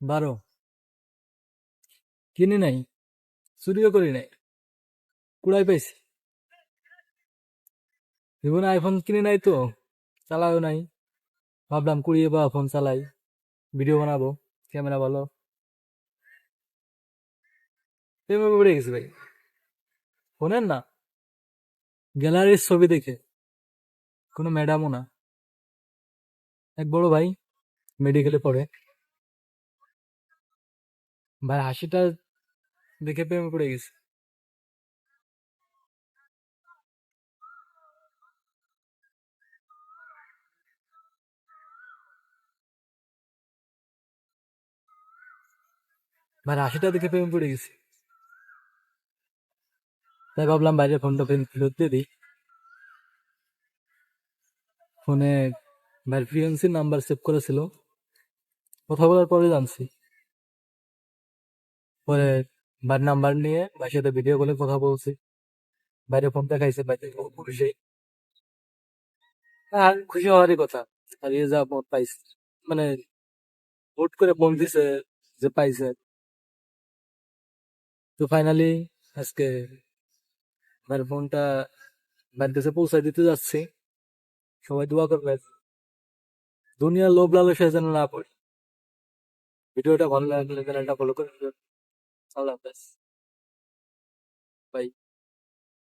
বারো। কিনি নাই, চুরিও করি নাই, কুড়াই পাইছি। জীবনে আইফোন কিনে নাই তো চালাও নাই। ভাবলাম কুড়িয়ে বা ফোন চালাই ভিডিও বানাবো ক্যামেরা ভালো। পড়ে গেছি ভাই। ফোনের না, গ্যালারির ছবি দেখে। কোনো ম্যাডামও না। এক বড় ভাই মেডিকেলে পড়ে। ভাই, হাসিটা দেখে প্রেমে পড়ে গেছে। ভাই, হাসিটা দেখে প্রেমে পড়ে গেছি। তাই ভাবলাম বাইরে ফোনটা ফেন ফেরত দিয়ে দিই। ফোনে ভাইয়ের ফ্রিয়েন্সির নাম্বার সেভ করেছিল। কথা বলার পরে জানছি। পরে ভাইয়ের নাম্বার নিয়ে ভাইয়ের সাথে ভিডিও কলে কথা বলছি। বাইরে ফোন দেখাইছে বাইরে খুশি আর খুশি হওয়ারই কথা। আর ইয়ে যা পাইছে। মানে হুট করে ফোন দিছে যে পাইছে। তো ফাইনালি আজকে ভাইয়ের ফোনটা ভাইয়ের কাছে পৌঁছায় দিতে যাচ্ছি। সবাই দোয়া করবে দুনিয়ার লোভ লালসায় যেন না পড়ে। ভিডিওটা ভালো লাগলে চ্যানেলটা ফলো করে আল্লাহ হাফেজ বাই